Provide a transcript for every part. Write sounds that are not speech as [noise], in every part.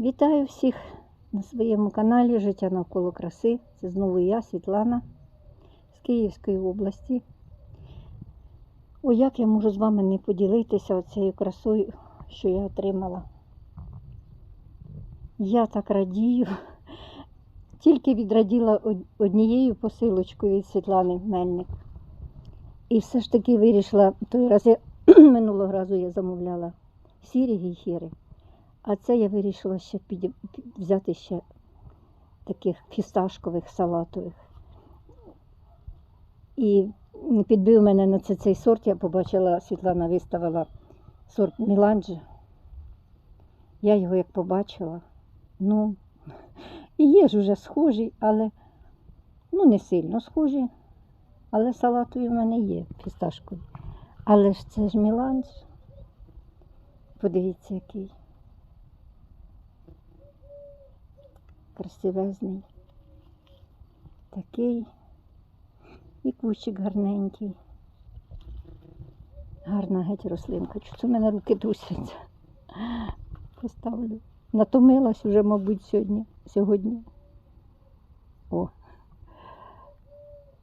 Вітаю всіх на своєму каналі Життя навколо краси. Це знову я, Світлана з Київської області. О, як я можу з вами не поділитися цією красою, що я отримала. Я так радію. Тільки відраділа однією посилочкою від Світлани Мельник. І все ж таки вирішила, той раз я, [clears throat] минулого разу я замовляла сірі гейхери. А це я вирішила ще під, взяти ще таких фісташкових салатових. І підбив мене на це цей сорт. Я побачила, Світлана виставила сорт Міланджі. Я його як побачила. Ну, і є ж уже схожі, але ну не сильно схожі. Але салатові в мене є фісташкові. Але ж це ж Міланж. Подивіться, який. Красивезний. Такий. І кущик гарненький. Гарна геть рослинка. Це в мене руки трусяться? Поставлю. Натомилась уже, мабуть, сьогодні. сьогодні. О.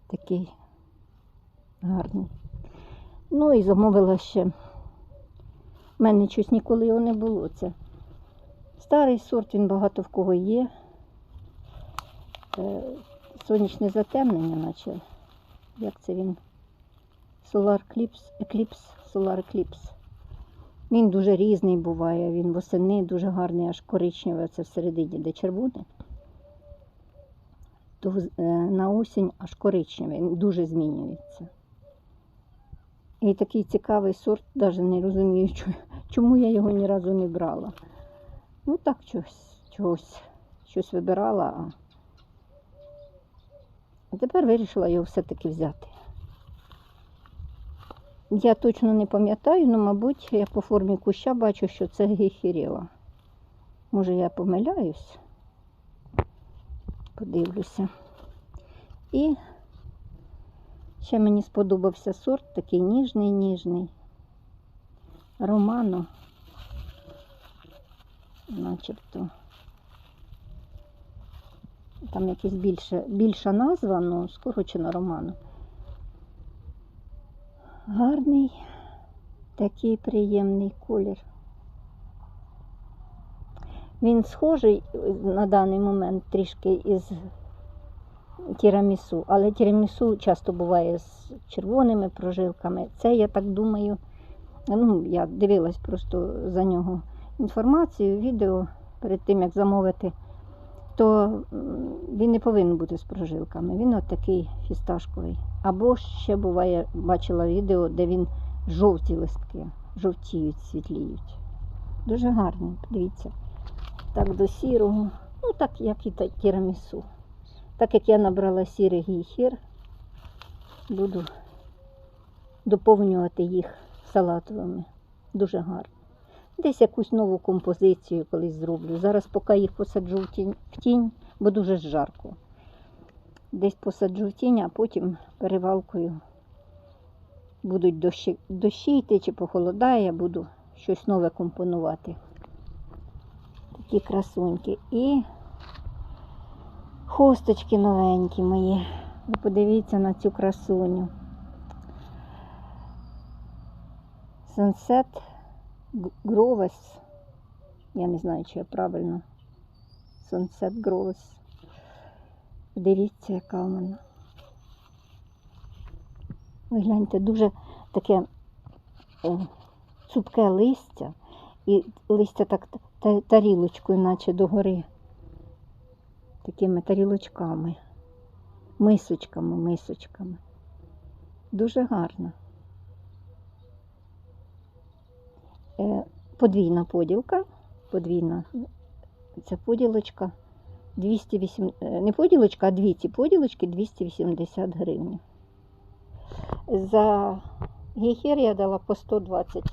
Такий гарний. Ну і замовила ще. У мене щось ніколи його не було. Це старий сорт, він багато в кого є. Е, сонячне затемнення, наче як це він? Solar Eclipse, Eclipse, Solar Eclipse. Він дуже різний буває, він восени дуже гарний, аж коричневий, це всередині, де червоне. То е, на осінь аж коричневий, він дуже змінюється. І такий цікавий сорт, навіть не розумію, чому я його ні разу не брала. Ну так чогось, чогось, щось вибирала, тепер вирішила його все-таки взяти. Я точно не пам'ятаю, але, мабуть, я по формі куща бачу, що це гейхеріла. Може, я помиляюсь. Подивлюся. І ще мені сподобався сорт, такий ніжний, ніжний. Романо. Начебто. Там якась більше, більша назва, ну, скорочено роману. Гарний, такий приємний колір. Він схожий на даний момент трішки із тірамісу, але тірамісу часто буває з червоними прожилками. Це, я так думаю, ну, я дивилась просто за нього інформацію, відео перед тим, як замовити то він не повинен бути з прожилками. Він от такий фісташковий. Або ще буває, бачила відео, де він жовті листки, жовтіють, світліють. Дуже гарний, подивіться. Так до сірого, ну так як і тірамісу. Так як я набрала сірий гіхір, буду доповнювати їх салатовими. Дуже гарно. Десь якусь нову композицію колись зроблю. Зараз поки їх посаджу в тінь, в тінь бо дуже жарко. Десь посаджу в тінь, а потім перевалкою будуть дощі, дощі йти чи похолодає, я буду щось нове компонувати. Такі красуньки. І хосточки новенькі мої. Ви подивіться на цю красуню. Г- Гровес. Я не знаю, чи я правильно. Sunset Гровес. Дивіться, яка в мене. Ви гляньте, дуже таке е, цупке листя. І листя так та- тарілочкою, наче догори. Такими тарілочками. Мисочками, мисочками. Дуже гарно. Подвійна поділка, подвійна ця поділочка 208, е, не поділочка, а дві ці поділочки 280 гривень. За гейхер я дала по 120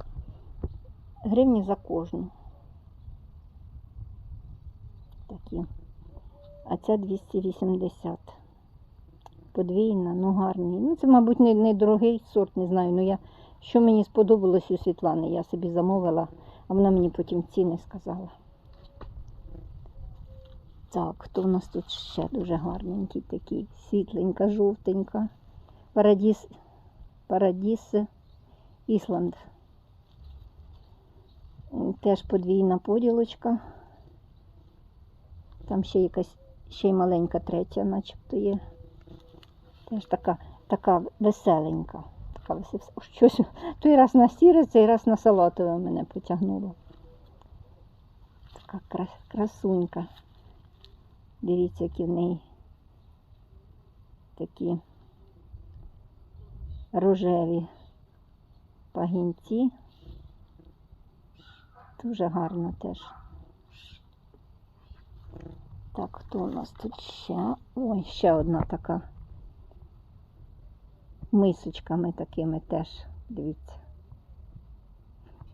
гривень за кожну. Такі. А ця 280. Подвійна, ну гарний. Ну, це, мабуть, не, не дорогий сорт, не знаю. Ну я що мені сподобалось у Світлани, я собі замовила, а вона мені потім ціни сказала. Так, хто в нас тут ще дуже гарненький такий, світленька, жовтенька. Парадіс, Парадіс Ісланд. Теж подвійна поділочка. Там ще якась, ще й маленька третя, начебто є. Теж така, така веселенька. Така. Щось той раз на сіре, цей раз на салатове мене потягнуло. Така кра- красунька. Дивіться, які в неї такі рожеві пагінці. Дуже гарно теж. Так, хто у нас тут ще? Ой, ще одна така. Мисочками такими теж, дивіться.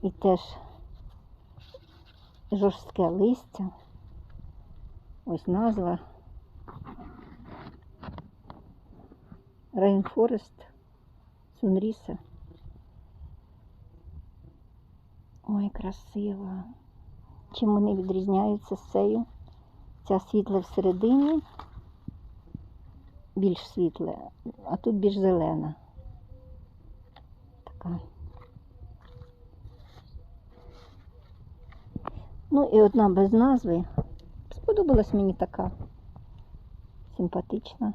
І теж жорстке листя. Ось назва. Rainforest Sunrise. Ой, красиво. Чим вони відрізняються з цією? Ця світла всередині, більш світле, а тут більш зелена. Така. Ну і одна без назви. Сподобалась мені така. Симпатична.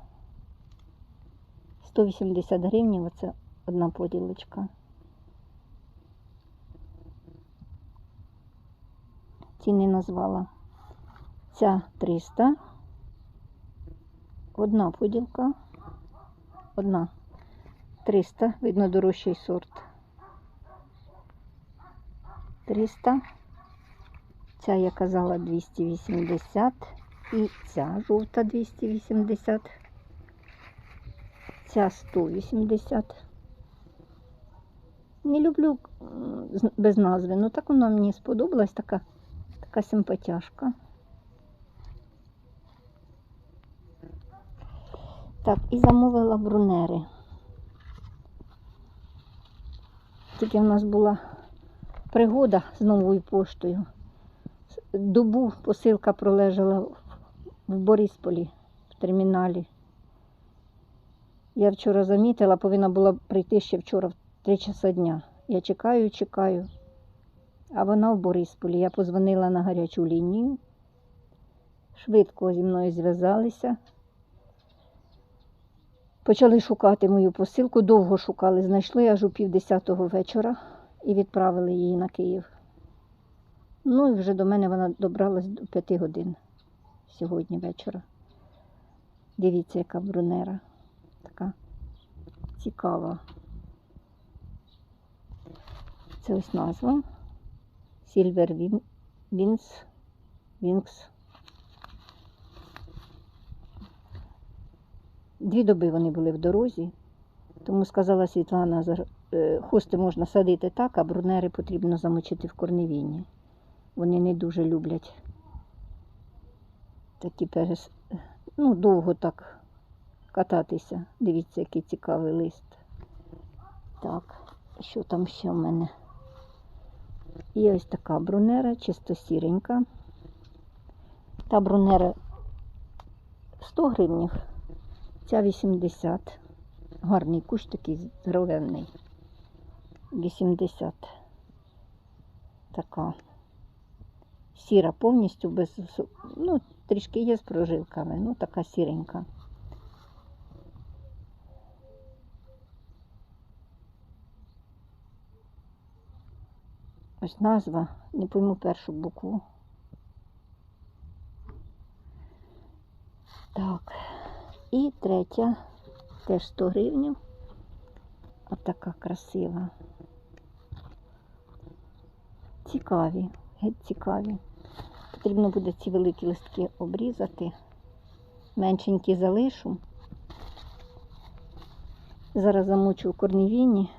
180 гривень, оце одна поділочка. Ціни назвала. Ця 300. Одна поділка. Одна. 300. Видно дорожчий сорт. 300. Ця я казала 280. І ця жовта 280. Ця 180. Не люблю без назви, ну так вона мені сподобалась, така, така симпатяшка. Так, і замовила брунери. Тільки в нас була пригода з новою поштою. Добу посилка пролежала в Борисполі в терміналі. Я вчора замітила, повинна була прийти ще вчора в 3 часа дня. Я чекаю, чекаю. А вона в Борисполі. Я позвонила на гарячу лінію. Швидко зі мною зв'язалися. Почали шукати мою посилку, довго шукали, знайшли аж у півдесятого вечора і відправили її на Київ. Ну і вже до мене вона добралась до п'яти годин сьогодні вечора. Дивіться, яка брунера. Така цікава. Це ось назва. Silver Win- Wings. Wings. Дві доби вони були в дорозі, тому сказала Світлана, е, хости можна садити так, а брунери потрібно замочити в корневіні. Вони не дуже люблять такі перес... ну, довго так кататися. Дивіться, який цікавий лист. Так, що там ще в мене? І ось така брунера, чисто сіренька. Та брунера 100 гривень, ця 80. Гарний кущ такий здоровенний. 80. Така. Сіра повністю без, ну, трішки є з прожилками, ну така сіренька. Ось назва, не пойму першу букву. Так. І третя, теж 100 гривень. От така красива. Цікаві, геть цікаві. Потрібно буде ці великі листки обрізати. Меншенькі залишу. Зараз замочу у корневіні.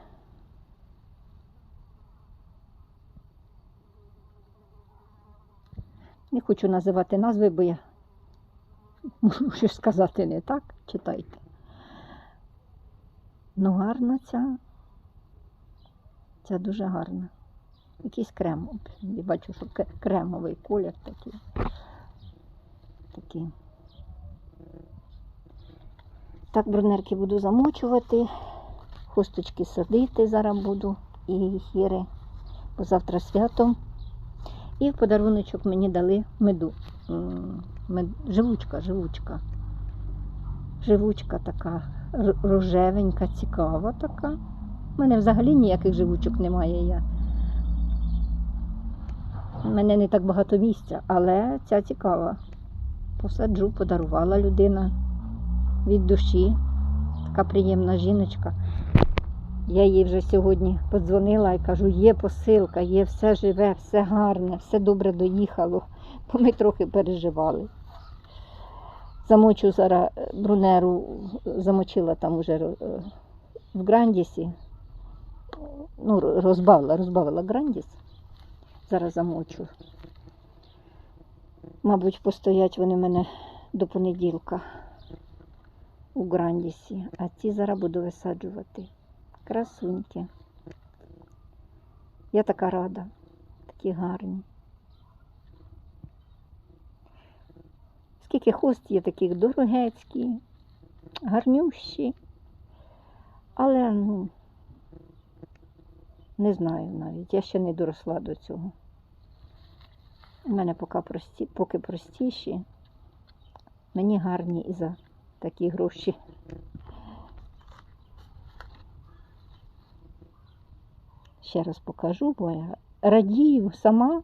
Не хочу називати назви, бо я [laughs] можу сказати не так. Читайте. Ну, гарна ця. Ця дуже гарна. Якийсь крем. Я бачу, що кремовий колір такий. такі. Так, брунерки буду замочувати, хусточки садити зараз буду і хіри, бо завтра свято. І в подаруночок мені дали меду. Живучка, живучка. Живучка така рожевенька, цікава така. У мене взагалі ніяких живучок немає. Я. У мене не так багато місця, але ця цікава. Посаджу, подарувала людина від душі. Така приємна жіночка. Я їй вже сьогодні подзвонила і кажу, є посилка, є все живе, все гарне, все добре доїхало, бо ми трохи переживали. Замочу зараз е, брунеру, замочила там уже е, в Грандісі. Ну, розбавила, розбавила Грандіс. Зараз замочу. Мабуть, постоять вони в мене до понеділка у Грандісі, а ці зараз буду висаджувати. Красуньки. Я така рада, такі гарні. Скільки хост є таких дорогецькі, гарнющі. Але, ну, не знаю навіть, я ще не доросла до цього. У мене поки, прості, поки простіші, мені гарні і за такі гроші. Ще раз покажу, бо я радію сама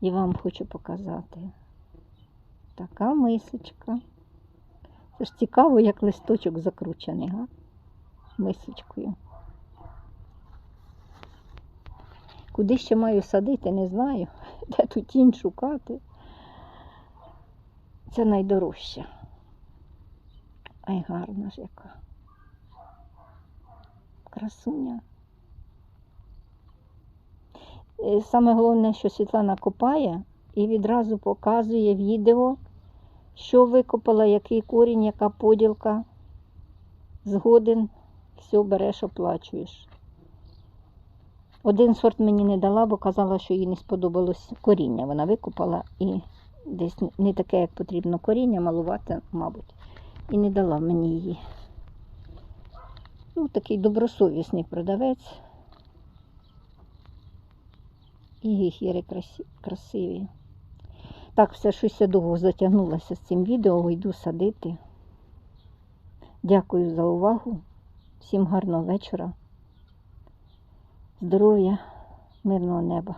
і вам хочу показати. Така мисочка. Це ж цікаво, як листочок закручений, га? Мисочкою. Куди ще маю садити, не знаю. [laughs] Де тут тінь шукати. Це найдорожча. Ай, гарна ж яка. Красуня. Е, Саме головне, що Світлана копає і відразу показує відео, що викопала, який корінь, яка поділка. Згоден, все береш, оплачуєш. Один сорт мені не дала, бо казала, що їй не сподобалось коріння. Вона викопала і десь не таке, як потрібно коріння, малувати, мабуть. І не дала мені її. Ну, такий добросовісний продавець. І гіхіри красиві. Так, все щось я довго затягнулася з цим відео, йду садити. Дякую за увагу. Всім гарного вечора. Здоров'я, мирного неба.